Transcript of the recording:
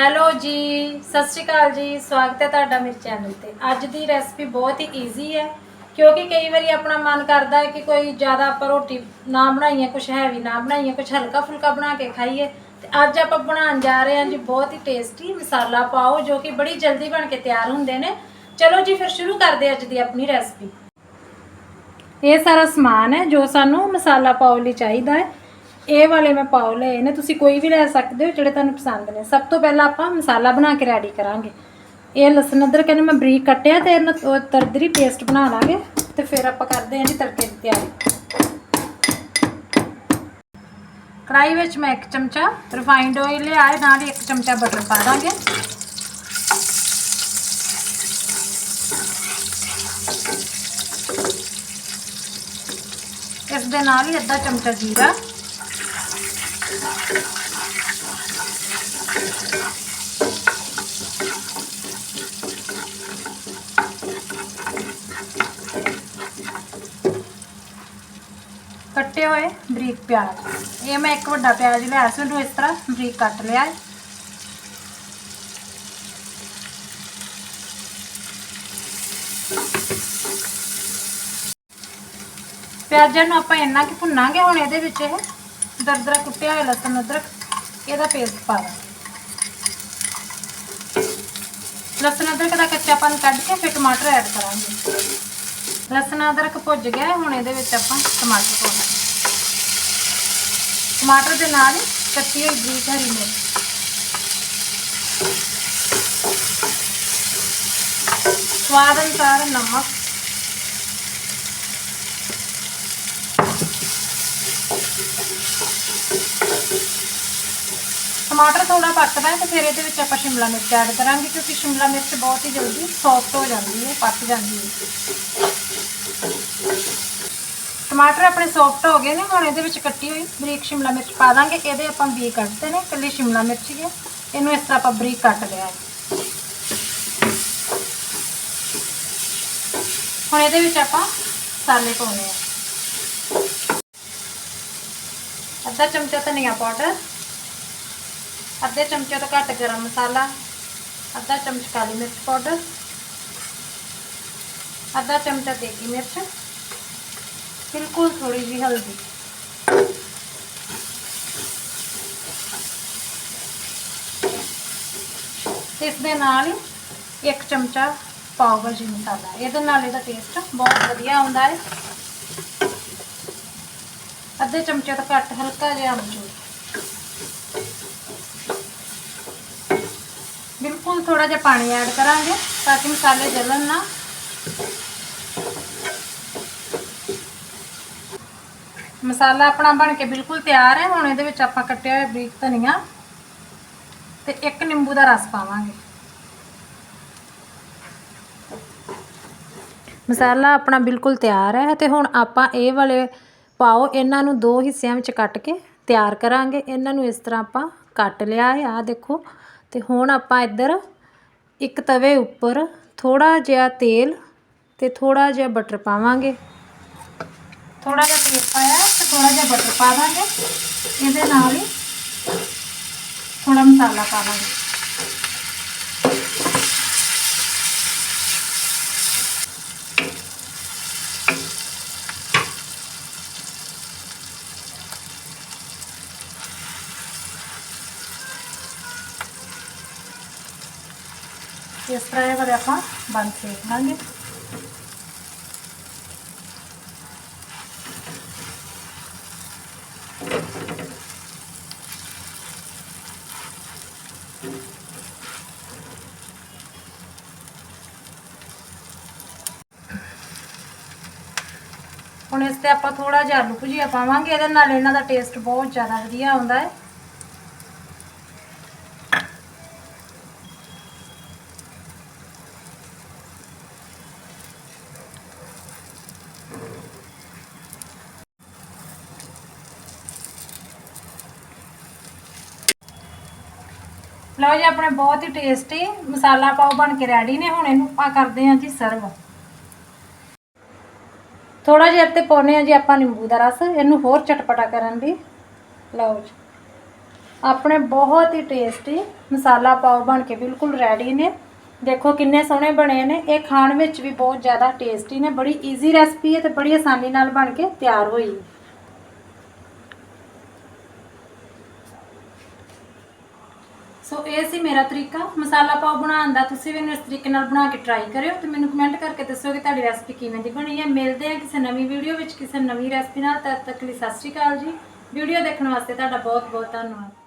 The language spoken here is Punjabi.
ਹੈਲੋ ਜੀ, ਸਤਿ ਸ਼੍ਰੀ ਅਕਾਲ ਜੀ, ਸਵਾਗਤ ਹੈ ਤੁਹਾਡਾ ਮੇਰੇ ਚੈਨਲ ਤੇ। ਅੱਜ ਦੀ ਰੈਸਪੀ ਬਹੁਤ ਹੀ ਈਜ਼ੀ ਹੈ, ਕਿਉਂਕਿ ਕਈ ਵਾਰੀ ਆਪਣਾ ਮਨ ਕਰਦਾ ਹੈ ਕਿ ਕੋਈ ਜ਼ਿਆਦਾ ਆਪਾਂ ਰੋਟੀ ਨਾ ਬਣਾਈਏ ਕੁਝ ਹੈਵੀ ਨਾ ਬਣਾਈਏ ਕੁਝ ਹਲਕਾ ਫੁਲਕਾ ਬਣਾ ਕੇ ਖਾਈਏ। ਤੇ ਅੱਜ ਆਪਾਂ ਬਣਾਉਣ ਜਾ ਰਹੇ ਹਾਂ ਜੀ ਬਹੁਤ ਹੀ ਟੇਸਟੀ ਮਸਾਲਾ ਪਾਓ, ਜੋ ਕਿ ਬੜੀ ਜਲਦੀ ਬਣ ਕੇ ਤਿਆਰ ਹੁੰਦੇ ਨੇ। ਚਲੋ ਜੀ, ਫਿਰ ਸ਼ੁਰੂ ਕਰਦੇ ਅੱਜ ਦੀ ਆਪਣੀ ਰੈਸਪੀ ਇਹ ਸਾਰਾ ਸਮਾਨ ਹੈ ਜੋ ਸਾਨੂੰ ਮਸਾਲਾ ਪਾਓ ਲਈ ਚਾਹੀਦਾ ਹੈ। ਇਹ ਵਾਲੇ ਮੈਂ ਪਾਓ ਲਏ ਨੇ, ਤੁਸੀਂ ਕੋਈ ਵੀ ਲੈ ਸਕਦੇ ਹੋ ਜਿਹੜੇ ਤੁਹਾਨੂੰ ਪਸੰਦ ਨੇ। ਸਭ ਤੋਂ ਪਹਿਲਾਂ ਆਪਾਂ ਮਸਾਲਾ ਬਣਾ ਕੇ ਰੈਡੀ ਕਰਾਂਗੇ। ਇਹ ਲਸਣ ਅਦਰਕ ਇਹਨੂੰ ਮੈਂ ਬਰੀਕ ਕੱਟਿਆ ਤੇ ਇਹਨੂੰ ਤਰਦਰੀ ਪੇਸਟ ਬਣਾ ਲਾਂਗੇ ਤੇ ਫਿਰ ਆਪਾਂ ਕਰਦੇ ਹਾਂ ਜੀ ਤੜਕੇ ਦੀ ਤਿਆਰੀ। ਕੜਾਈ ਵਿੱਚ ਮੈਂ ਇੱਕ ਚਮਚਾ ਰਿਫਾਈਨਡ ਆਇਲ ਲਿਆ ਹੈ ਨਾਲ ਹੀ ਇੱਕ ਚਮਚਾ ਬਟਰ ਪਾ ਦਾਂਗੇ। ਇਸ ਦੇ ਨਾਲ ਹੀ ਅੱਧਾ ਚਮਚਾ ਜੀਰਾ। ਕੱਟੇ ਹੋਏ ਬਰੀਕ ਪਿਆਜ਼। ਇਹ ਮੈਂ ਇੱਕ ਵੱਡਾ ਪਿਆਜ਼ ਲਿਆ ਸੀ, ਉਹਨੂੰ ਇਸ ਤਰ੍ਹਾਂ ਬਰੀਕ ਕੱਟ ਲਿਆ। ਹੈ ਪਿਆਜ਼ਾਂ ਨੂੰ ਆਪਾਂ ਇੰਨਾ ਕਿ ਭੁੰਨਾਂਗੇ ਹੁਣ ਇਹਦੇ ਵਿੱਚ ਇਹ ਦਰਦਰਾ ਕੁੱਟਿਆ ਹੋਇਆ ਲਸਣ ਅਦਰਕ, ਇਹਦਾ ਪੇਸਟ ਪਾ ਦਾਂਗੇ। ਲਸਣ ਅਦਰਕ ਦਾ ਕੱਚਾਪਨ ਕੱਢ ਕੇ ਫਿਰ ਟਮਾਟਰ ਐਡ ਕਰਾਂਗੇ। ਲਸਣ ਅਦਰਕ ਭੁੱਜ ਗਿਆ ਹੁਣ ਇਹਦੇ ਵਿੱਚ ਆਪਾਂ ਟਮਾਟਰ ਪਾਉਣਾ ਟਮਾਟਰ ਦੇ ਨਾਲ ਹੀ ਕੱਟੀ ਹੋਈ ਬਰੀਕ ਹਰੀ ਮਿਰਚ। ਸਵਾਦ ਅਨੁਸਾਰ ਨਮਕ ਟਮਾਟਰ ਥੋੜਾ ਪੱਕਦਾ ਹੈ ਤੇ ਫਿਰ ਇਹਦੇ ਵਿੱਚ ਆਪਾਂ ਸ਼ਿਮਲਾ ਮਿਰਚ ਐਡ ਕਰਾਂਗੇ ਕਿਉਂਕਿ ਸ਼ਿਮਲਾ ਮਿਰਚ ਬਹੁਤ ਹੀ ਜਲਦੀ ਸੌਫਟ ਹੋ ਜਾਂਦੀ ਹੈ, ਪੱਕ ਜਾਂਦੀ ਹੈ। ਟਮਾਟਰ ਆਪਣੇ ਸੌਫਟ ਹੋ ਗਏ ਨੇ, ਹੁਣ ਇਹਦੇ ਵਿੱਚ ਕੱਟੀ ਹੋਈ ਬਰੀਕ ਸ਼ਿਮਲਾ ਮਿਰਚ ਪਾ ਦਾਂਗੇ, ਇਹਦੇ ਆਪਾਂ ਬੀ ਕੱਟਦੇ ਨੇ ਇਕੱਲੀ ਸ਼ਿਮਲਾ ਮਿਰਚ ਹੀ ਹੈ। ਇਹਨੂੰ ਇਸ ਤਰ੍ਹਾਂ ਆਪਾਂ ਬਰੀਕ ਕੱਟ ਲਿਆ ਹੈ। ਹੁਣ ਇਹਦੇ ਵਿੱਚ ਆਪਾਂ ਮਸਾਲੇ ਪਾਉਣੇ ਆ। ਅੱਧਾ ਚਮਚਾ ਧਨੀਆ ਪਾਊਡਰ ਅੱਧੇ ਚਮਚੇ ਤੋਂ ਘੱਟ ਗਰਮ ਮਸਾਲਾ, ਅੱਧਾ ਚਮਚ ਕਾਲੀ ਮਿਰਚ ਪਾਊਡਰ, ਅੱਧਾ ਚਮਚਾ ਦੇਗੀ ਮਿਰਚ, ਬਿਲਕੁਲ ਥੋੜੀ ਜਿਹੀ ਹਲਦੀ। ਇਸ ਦੇ ਨਾਲ ਇੱਕ ਚਮਚਾ ਪਾਓ ਭਾਜੀ ਮਸਾਲਾ। ਇਹਦੇ ਨਾਲ ਇਹਦਾ ਟੇਸਟ ਬਹੁਤ ਵਧੀਆ ਆਉਂਦਾ ਹੈ। ਅੱਧੇ ਚਮਚੇ ਤੋਂ ਘੱਟ ਹਲਕਾ ਜਿਹਾ ਅਮਚੂਰ ਬਿਲਕੁਲ ਥੋੜਾ ਜਿਹਾ ਪਾਣੀ ਐਡ ਕਰਾਂਗੇ ਤਾਂ ਕਿ ਮਸਾਲੇ ਜਲਣ ਨਾ। ਮਸਾਲਾ ਆਪਣਾ ਬਣ ਕੇ ਬਿਲਕੁਲ ਤਿਆਰ ਹੈ। ਹੁਣ ਇਹਦੇ ਵਿੱਚ ਆਪਾਂ ਕੱਟਿਆ ਹੋਇਆ ਬਰੀਕ ਧਨੀਆ ਤੇ ਇੱਕ ਨਿੰਬੂ ਦਾ ਰਸ ਪਾਵਾਂਗੇ। ਮਸਾਲਾ ਆਪਣਾ ਬਿਲਕੁਲ ਤਿਆਰ ਹੈ ਤੇ ਹੁਣ ਆਪਾਂ ਇਹ ਵਾਲੇ ਪਾਓ, ਇਹਨਾਂ ਨੂੰ ਦੋ ਹਿੱਸਿਆਂ ਵਿੱਚ ਕੱਟ ਕੇ ਤਿਆਰ ਕਰਾਂਗੇ। ਇਹਨਾਂ ਨੂੰ ਇਸ ਤਰ੍ਹਾਂ ਆਪਾਂ ਕੱਟ ਲਿਆ ਹੈ। ਆ ਦੇਖੋ, ਤੇ ਹੁਣ ਆਪਾਂ ਇੱਧਰ ਇੱਕ ਤਵੇ ਉੱਪਰ ਥੋੜ੍ਹਾ ਜਿਹਾ ਤੇਲ ਅਤੇ ਥੋੜ੍ਹਾ ਜਿਹਾ ਬਟਰ ਪਾਵਾਂਗੇ। ਥੋੜ੍ਹਾ ਜਿਹਾ ਤੇਲ ਪਾਇਆ ਤੇ ਥੋੜ੍ਹਾ ਜਿਹਾ ਬਟਰ ਪਾ ਦਾਂਗੇ। ਇਹਦੇ ਨਾਲ ਹੀ ਥੋੜ੍ਹਾ ਮਸਾਲਾ ਪਾਵਾਂਗੇ। ਇਸ ਤਰ੍ਹਾਂ ਇਹ ਵਾਲੇ ਆਪਾਂ ਬੰਦ ਸੇਕ ਲਾਂਗੇ ਹੁਣ ਇਸ ਤੇ ਆਪਾਂ ਥੋੜਾ ਜਿਹਾ ਆਲੂ ਭੁਜੀਆ ਪਾਵਾਂਗੇ ਇਹਦੇ ਨਾਲ ਇਹਨਾਂ ਦਾ ਟੇਸਟ ਬਹੁਤ ਜ਼ਿਆਦਾ ਵਧੀਆ ਆਉਂਦਾ ਹੈ। ਲਓ ਜੀ, ਆਪਣੇ ਬਹੁਤ ਹੀ ਟੇਸਟੀ ਮਸਾਲਾ ਪਾਓ ਬਣ ਕੇ ਰੈਡੀ ਨੇ। ਹੁਣ ਇਹਨੂੰ ਆਪਾਂ ਕਰਦੇ ਹਾਂ ਜੀ ਸਰਵ ਥੋੜਾ ਜਿਹਾ ਤੇ ਪਾਉਨੇ ਆ ਜੀ ਆਪਾਂ ਨਿੰਬੂ ਦਾ ਰਸ। ਇਹਨੂੰ ਹੋਰ ਚਟਪਟਾ ਕਰਨ ਲਈ ਲਓ ਜੀ। ਆਪਣੇ ਬਹੁਤ ਹੀ ਟੇਸਟੀ ਮਸਾਲਾ ਪਾਓ ਬਣ ਕੇ ਬਿਲਕੁਲ ਰੈਡੀ ਨੇ। ਦੇਖੋ ਕਿੰਨੇ ਸੋਹਣੇ ਬਣੇ ਨੇ। ਇਹ ਖਾਣ ਵਿੱਚ ਵੀ ਬਹੁਤ ਜ਼ਿਆਦਾ ਟੇਸਟੀ ਨੇ। ਬੜੀ ਈਜ਼ੀ ਰੈਸਪੀ ਹੈ ਤੇ ਬੜੀ ਆਸਾਨੀ ਨਾਲ ਬਣ ਕੇ ਤਿਆਰ ਹੋਈ। ਸੋ ਇਹ ਸੀ ਮੇਰਾ ਤਰੀਕਾ। ਮਸਾਲਾ ਪਾਓ ਬਣਾਉਣ ਦਾ। ਤੁਸੀਂ ਵੀ ਇਹਨੂੰ ਇਸ ਤਰੀਕੇ ਨਾਲ ਬਣਾ ਕੇ ਟਰਾਈ ਕਰਿਓ ਤੇ ਮੈਨੂੰ ਕਮੈਂਟ ਕਰਕੇ ਦੱਸੋ ਕਿ ਤੁਹਾਡੀ ਰੈਸਪੀ ਕਿਵੇਂ ਦੀ ਬਣੀ ਹੈ। ਮਿਲਦੇ ਹਾਂ ਕਿਸੇ ਨਵੀਂ ਵੀਡੀਓ ਵਿੱਚ ਕਿਸੇ ਨਵੀਂ ਰੈਸਪੀ ਨਾਲ। ਤਦ ਤੱਕ ਲਈ ਸਤਿ ਸ਼੍ਰੀ ਅਕਾਲ ਜੀ। ਵੀਡੀਓ ਦੇਖਣ ਵਾਸਤੇ ਤੁਹਾਡਾ ਬਹੁਤ ਬਹੁਤ ਧੰਨਵਾਦ।